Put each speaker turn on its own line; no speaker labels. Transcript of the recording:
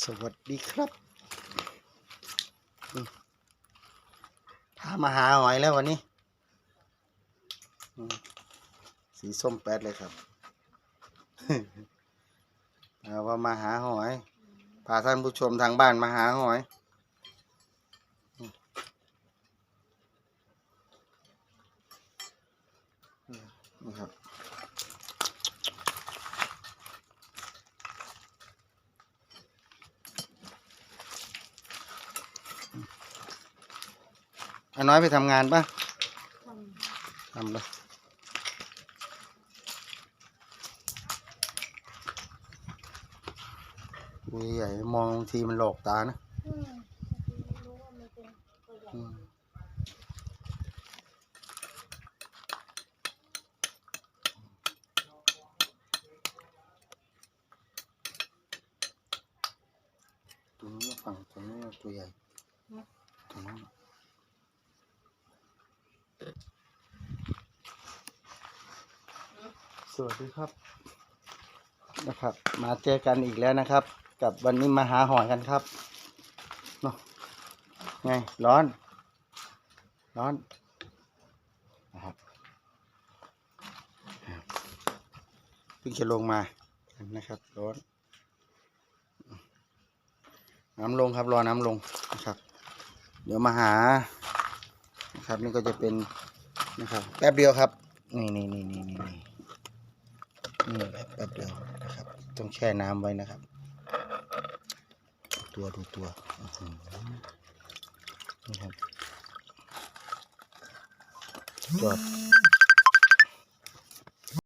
สวัสดีครับอืมพามาหาหอยแล้ววันนี้ สีส้มแป๊ดเลยครับเอาว่ามาหาหอย พาท่านผู้ชมทางบ้านมาหาหอยครับ อาน้อยไปทำงานปะทำเลยตัวใหญ่มองบางทีมันหลอกตานะ
อืมไม่รู้ว่ามันเป็นตัว
นี้ฝั่งตัวนี้ตัวใหญ่ตัวนั้ สวัสดีครับ นะครับ มาเจอกันอีกแล้วนะครับ กับวันนี้มาหาหอยกันครับเนาะไงร้อน ร้อนนะครับเพิ่งจะลงมานะครับ ร้อนน้ำลงครับรอน้ำลงนะครับ เดี๋ยวมาหา นะครับ นี่ก็จะเป็นนะครับแป๊บเดียวครับ นี่นี่นี่นี่นี่นี่นี่แป๊บแป๊บเดียวนะครับ ต้องแช่น้ำไว้นะครับ ตัวดูตัวนี่ครับตัว